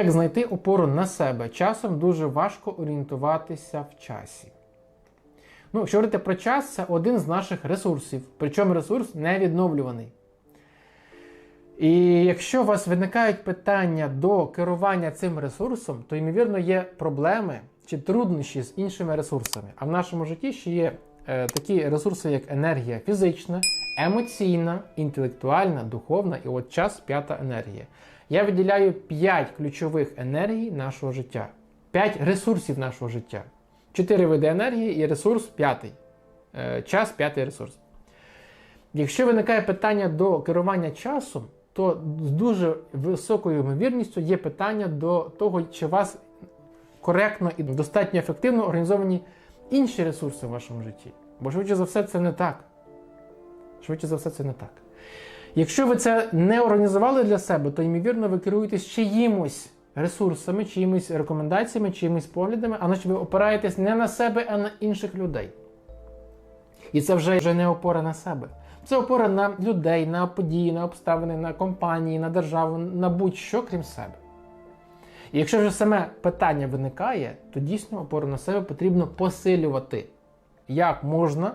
Як знайти опору на себе? Часом дуже важко орієнтуватися в часі. Ну, якщо говорити про час, це один з наших ресурсів, причому ресурс невідновлюваний. І якщо у вас виникають питання до керування цим ресурсом, то, ймовірно, є проблеми чи труднощі з іншими ресурсами. А в нашому житті ще є е, такі ресурси, як енергія фізична, емоційна, інтелектуальна, духовна і от час п'ята енергія. Я виділяю 5 ключових енергій нашого життя, 5 ресурсів нашого життя. Чотири види енергії і ресурс п'ятий. Е, Час п'ятий ресурс. Якщо виникає питання до керування часом, то з дуже високою ймовірністю є питання до того, чи у вас коректно і достатньо ефективно організовані інші ресурси в вашому житті. Бо швидше за все, це не так. Швидше за все, це не так. Якщо ви це не організували для себе, то ймовірно ви керуєтесь чиїмось ресурсами, чиїмось рекомендаціями, чиїмось поглядами, а значить ви опираєтесь не на себе, а на інших людей. І це вже, вже не опора на себе. Це опора на людей, на події, на обставини, на компанії, на державу, на будь-що, крім себе. І якщо вже саме питання виникає, то дійсно опору на себе потрібно посилювати. Як можна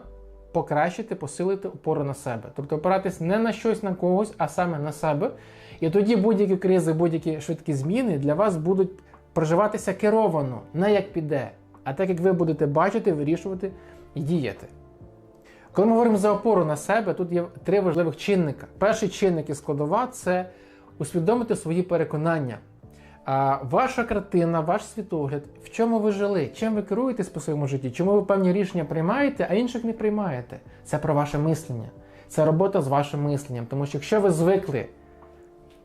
покращити, посилити опору на себе? Тобто опиратись не на щось на когось, а саме на себе. І тоді будь-які кризи, будь-які швидкі зміни для вас будуть проживатися керовано, не як піде, а так як ви будете бачити, вирішувати і діяти. Коли ми говоримо за опору на себе, тут є три важливих чинника. Перший чинник і складова це усвідомити свої переконання. А ваша картина, ваш світогляд, в чому ви жили, чим ви керуєтесь по своєму житті, чому ви певні рішення приймаєте, а інших не приймаєте. Це про ваше мислення. Це робота з вашим мисленням. Тому що якщо ви звикли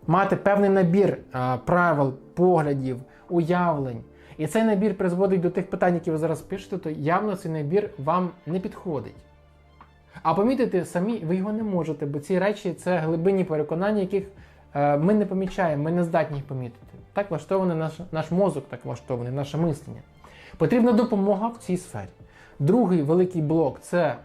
мати певний набір а, правил, поглядів, уявлень, і цей набір призводить до тих питань, які ви зараз пишете, то явно цей набір вам не підходить. А помітити самі ви його не можете, бо ці речі це глибинні переконання, яких ми не помічаємо, ми не здатні їх помітити. Так влаштований наш, наш мозок, так влаштований, наше мислення. Потрібна допомога в цій сфері. Другий великий блок це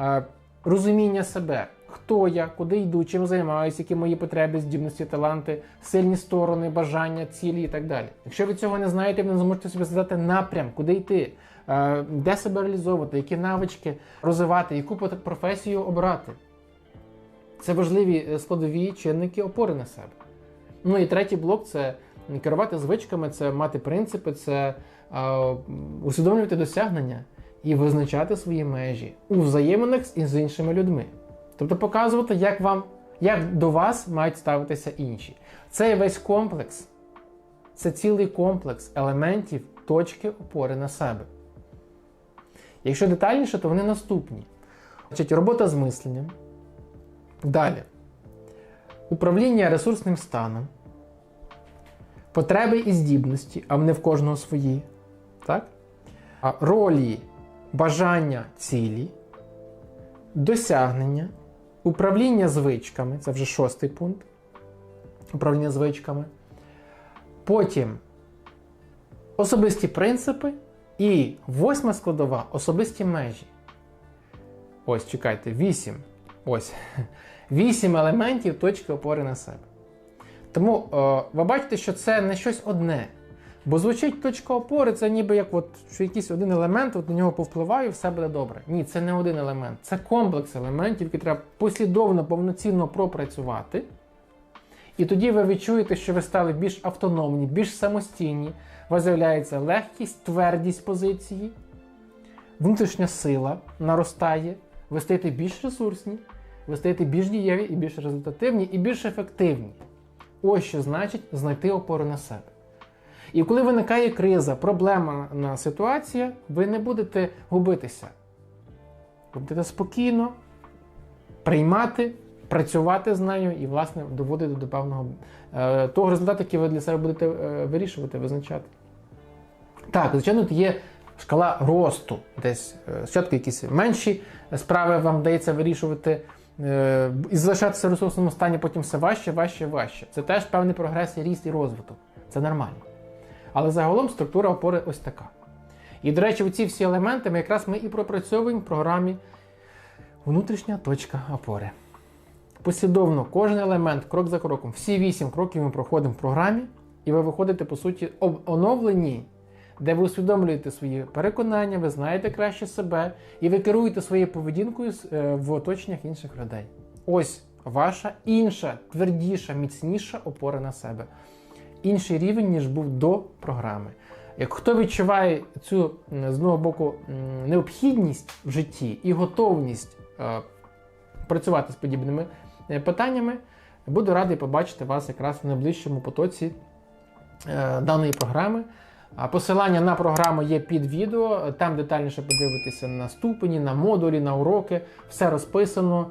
е, розуміння себе. Хто я, куди йду, чим займаюся, які мої потреби, здібності, таланти, сильні сторони, бажання, цілі і так далі. Якщо ви цього не знаєте, ви не зможете собі задати напрям, куди йти, е, де себе реалізовувати, які навички розвивати, яку професію обрати. Це важливі е, складові чинники опори на себе. Ну і третій блок це керувати звичками, це мати принципи, це е, усвідомлювати досягнення і визначати свої межі у взаєминах з- іншими людьми. Тобто показувати, як вам, як до вас мають ставитися інші. Цей весь комплекс це цілий комплекс елементів точки опори на себе. Якщо детальніше, то вони наступні. Значить, робота з мисленням. Далі. Управління ресурсним станом. Потреби і здібності, а не в кожного свої. Так? Ролі, бажання, цілі, досягнення, управління звичками це вже шостий пункт. Управління звичками. Потім особисті принципи. І восьма складова особисті межі. Ось, чекайте, вісім. Ось. Вісім елементів точки опори на себе. Тому е, ви бачите, що це не щось одне. Бо звучить точка опори, це ніби як от, що якийсь один елемент, от на нього повпливаю, все буде добре. Ні, це не один елемент, це комплекс елементів, які треба послідовно, повноцінно пропрацювати. І тоді ви відчуєте, що ви стали більш автономні, більш самостійні. У вас з'являється легкість, твердість позиції, внутрішня сила наростає, ви стаєте більш ресурсні, ви стаєте більш дієві і більш результативні, і більш ефективні. Ось що значить знайти опору на себе. І коли виникає криза, проблема на ситуація, ви не будете губитися. Ви будете спокійно приймати, працювати з нею і, власне, доводити до певного е, того результату, який ви для себе будете е, вирішувати, визначати. Так, звичайно, тут є шкала росту. Десь е, спочатку якісь менші справи вам вдається вирішувати і залишатися в ресурсному стані, потім все важче, важче, важче. Це теж певний прогрес, і ріст і розвиток. Це нормально. Але загалом структура опори ось така. І, до речі, ці всі елементи ми якраз ми і пропрацьовуємо в програмі Внутрішня точка опори. Послідовно кожен елемент, крок за кроком, всі вісім кроків ми проходимо в програмі. І ви виходите, по суті, оновлені, де ви усвідомлюєте свої переконання, ви знаєте краще себе, і ви керуєте своєю поведінкою е, в оточеннях інших людей. Ось ваша інша, твердіша, міцніша опора на себе. Інший рівень, ніж був до програми. Як хто відчуває цю з одного боку необхідність в житті і готовність е, працювати з подібними е, питаннями, буду радий побачити вас якраз в найближчому потоці е, даної програми. Посилання на програму є під відео. Там детальніше подивитися на ступені, на модулі, на уроки. Все розписано.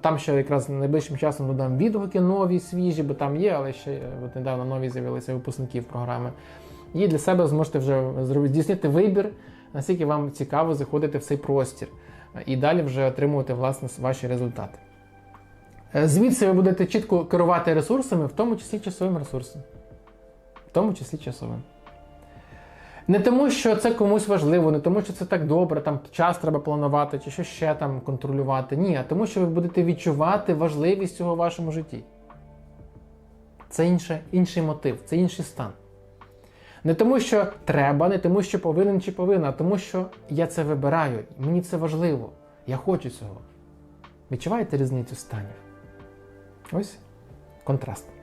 Там ще якраз найближчим часом додам відгуки нові, свіжі, бо там є, але ще е, от недавно нові з'явилися випускників програми. І для себе зможете вже здійснити вибір, наскільки вам цікаво заходити в цей простір, і далі вже отримувати власне ваші результати. Е, Звідси ви будете чітко керувати ресурсами, в тому числі часовим ресурсом. В тому числі часовим. Не тому, що це комусь важливо, не тому, що це так добре, там час треба планувати, чи що ще там контролювати. Ні, а тому, що ви будете відчувати важливість цього в вашому житті. Це інше, інший мотив, це інший стан. Не тому, що треба, не тому, що повинен чи повинна, а тому, що я це вибираю, мені це важливо, я хочу цього. Відчуваєте різницю станів? Ось контраст.